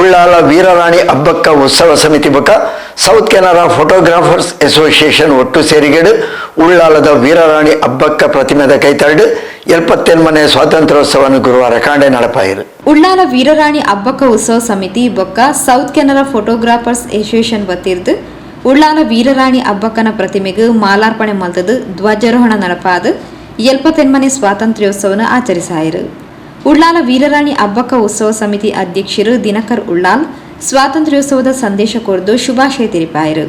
ಉಳ್ಳಾಲ ವೀರರಾಣಿ ಹಬ್ಬಕ್ಕ ಉತ್ಸವ ಸಮಿತಿ ಬಕ ಸೌತ್ ಕೆನರಾ ಫೋಟೋಗ್ರಾಫರ್ಸ್ ಅಸೋಸಿಯೇಷನ್ ಒಟ್ಟು ಸೇರಿಗೆಡು ಉಳ್ಳಾಲದ ವೀರರಾಣಿ ಹಬ್ಬಕ್ಕ ಪ್ರತಿಮೆದ ಕೈತರಡು ಎಲ್ಪತ್ತೆನ್ಮನೆ ಸ್ವಾತಂತ್ರ್ಯೋತ್ಸವವನ್ನು ಗುರುವಾರ ಕಾಂಡೆ ನಡಪಾಯಿರು ಉಳ್ಳಾಲ ವೀರರಾಣಿ ಹಬ್ಬಕ್ಕ ಉತ್ಸವ ಸಮಿತಿ ಬೊಕ್ಕ ಸೌತ್ ಕೆನರಾ ಫೋಟೋಗ್ರಾಫರ್ಸ್ ಅಸೋಸಿಯೇಷನ್ ಬತ್ತಿರ್ದು ಉಳ್ಳಾಲ ವೀರರಾಣಿ ಹಬ್ಬಕ್ಕನ ಪ್ರತಿಮೆಗೆ ಮಾಲಾರ್ಪಣೆ ಮಲ್ತದು ಧ್ವಜಾರೋಹಣ ನಡಪಾದು ಎಲ್ಪತ್ತೆನ್ಮನೆ ಸ್ವಾತಂತ್ರ್ಯೋತ್ಸವನ ಆಚರಿಸಾಯಿರು. ಉಳ್ಳಾಲ ವೀರರಾಣಿ ಅಬ್ಬಕ್ಕ ಉತ್ಸವ ಸಮಿತಿ ಅಧ್ಯಕ್ಷರು ದಿನಕರ್ ಉಳ್ಳಾಲ್ ಸ್ವಾತಂತ್ರ್ಯೋತ್ಸವದ ಸಂದೇಶ ಕೊರ್ದು ಶುಭಾಶಯ ತಿಳಿಪಾಯರು.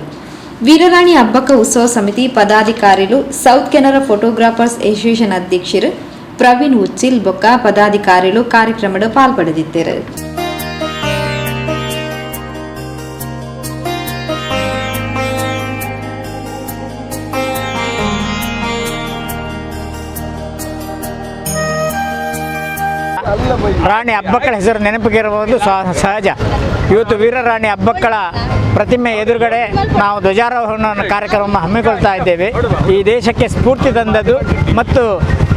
ವೀರರಾಣಿ ಅಬ್ಬಕ್ಕ ಉತ್ಸವ ಸಮಿತಿ ಪದಾಧಿಕಾರಿಗಳು ಸೌತ್ ಕೆನರಾ ಫೋಟೋಗ್ರಾಫರ್ಸ್ ಅಸೋಸಿಯೇಷನ್ ಅಧ್ಯಕ್ಷರು ಪ್ರವೀಣ್ ಉಚ್ಚಿಲ್ ಬೊಕ್ಕ ಪದಾಧಿಕಾರಿಗಳು ಕಾರ್ಯಕ್ರಮದ ಪಾಲ್ಪಡೆದಿದ್ದರು ರಾಣಿ ಹಬ್ಬಕ್ಕಳ ಹೆಸರು ನೆನಪಿಗೆ ಇರಬಹುದು. ಸಹಜ. ಇವತ್ತು ವೀರರಾಣಿ ಹಬ್ಬಕ್ಕಳ ಪ್ರತಿಮೆ ಎದುರುಗಡೆ ನಾವು ಧ್ವಜಾರೋಹಣ ಕಾರ್ಯಕ್ರಮ ಹಮ್ಮಿಕೊಳ್ತಾ ಇದ್ದೇವೆ. ಈ ದೇಶಕ್ಕೆ ಸ್ಫೂರ್ತಿ ತಂದದ್ದು ಮತ್ತು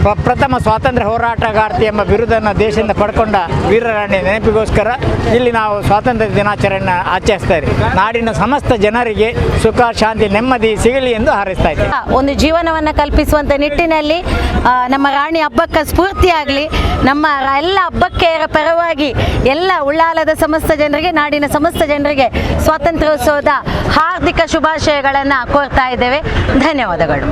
ಪ್ರ- ಪ್ರಥಮ ಸ್ವಾತಂತ್ರ್ಯ ಹೋರಾಟಗಾರ್ತಿ ಎಂಬ ಬಿರುದನ್ನು ದೇಶದಿಂದ ಪಡ್ಕೊಂಡ ವೀರರಾಣಿ ನೆನಪಿಗೋಸ್ಕರ ಇಲ್ಲಿ ನಾವು ಸ್ವಾತಂತ್ರ್ಯ ದಿನಾಚರಣೆ ಆಚರಿಸ್ತಾ ಇದ್ದೀವಿ. ನಾಡಿನ ಸಮಸ್ತ ಜನರಿಗೆ ಸುಖ, ಶಾಂತಿ, ನೆಮ್ಮದಿ ಸಿಗಲಿ ಎಂದು ಹಾರೈಸ್ತಾ ಇದ್ದೀವಿ. ಒಂದು ಜೀವನವನ್ನು ಕಲ್ಪಿಸುವಂಥ ನಿಟ್ಟಿನಲ್ಲಿ ನಮ್ಮ ರಾಣಿ ಹಬ್ಬಕ್ಕೆ ಸ್ಫೂರ್ತಿಯಾಗಲಿ ನಮ್ಮ ಎಲ್ಲ ಹಬ್ಬಕ್ಕೆ ಪರವಾಗಿ ಎಲ್ಲ ಉಳ್ಳಾಲದ ಸಮಸ್ತ ಜನರಿಗೆ, ನಾಡಿನ ಸಮಸ್ತ ಜನರಿಗೆ ಸ್ವಾತಂತ್ರ್ಯೋತ್ಸವದ ಹಾರ್ದಿಕ ಶುಭಾಶಯಗಳನ್ನು ಕೋರ್ತಾ ಇದ್ದೇವೆ. ಧನ್ಯವಾದಗಳು.